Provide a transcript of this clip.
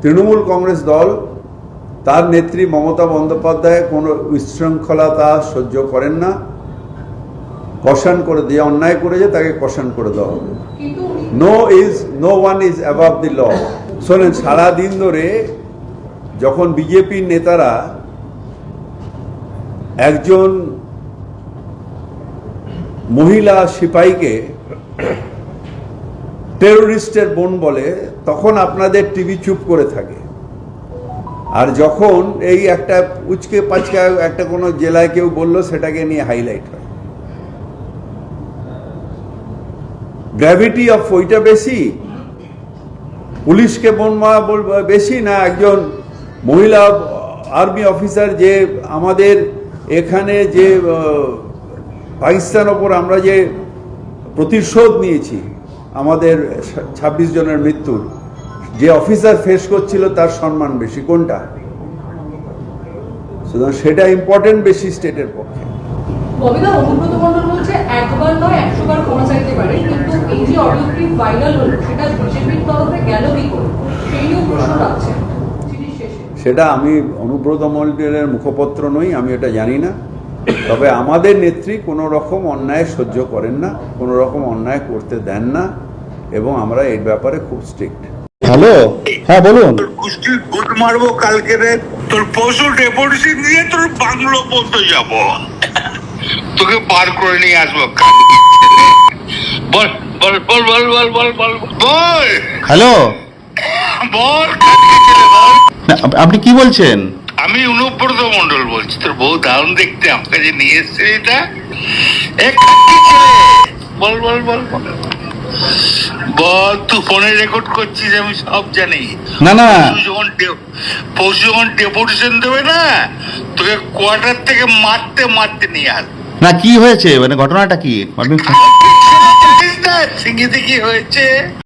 তৃণমূল কংগ্রেস দল তার নেত্রী মমতা বন্দ্যোপাধ্যায় কোনো বিশৃঙ্খলতা সহ্য করেন না। কষান করে দিয়ে অন্যায় করেছে তাকে কষান করে দেওয়া হবে। No is no one is above the law শোনেন সারাদিন ধরে যখন বিজেপির নেতারা একজন মহিলা সিপাহীকে টেরোরিস্টের বোন বলে, তখন আপনাদের টিভি চুপ করে থাকে। আর যখন এই একটা উচকে পাচকা একটা কোনো জেলায় কেউ বলল, সেটাকে নিয়ে হাইলাইট হয়। গ্র্যাভিটি অফ ওইটা বেশি? পুলিশকে বোন মারা বেশি না একজন মহিলা আর্মি অফিসার যে আমাদের এখানে যে পাকিস্তান ওপর আমরা যে প্রতিশোধ নিয়েছি? আমাদের ২৬ জনের মৃত্যুর যে অফিসার ফেস করছিল তার সম্মান বেশি। কোনটা? সুতরাং সেটা ইম্পর্টেন্ট বেশি স্টেটের পক্ষে। সেটা আমি অনুব্রত মন্ডলের মুখপত্র নই আমি এটা জানি না। তবে আমাদের নেত্রী কোনো রকম অন্যায় সহ্য করেন না কোনো রকম অন্যায় করতে দেন না এবং আমরা এর ব্যাপারে খুব স্ট্রিক্ট হ্যালো? হ্যাঁ বলুন। গুড মারবো কালকে রে তোর পশু ডেপুটেশন দিয়ে তোর বাংলো পর্যন্ত যাব। তোকে বার করে নিয়ে আসব বল বল বল বল বল বল বল বল। হ্যালো? বল আপনি কি বলছেন? আমি অনুব্রত মন্ডল বলছি তোর বউ দারুণ দেখতে আমাকে যে নিয়ে এসছে এটা? বল বল বল বল। তুই ফোনে রেকর্ড করছিস আমি সব জানি। না না। যখন পরশু যখন ডেপুটেশন দেবে না তোকে কোয়ার্টার থেকে মারতে মারতে নিয়ে আস। না কি হয়েছে? মানে ঘটনাটা কি? সিঙ্গিতে কি হয়েছে।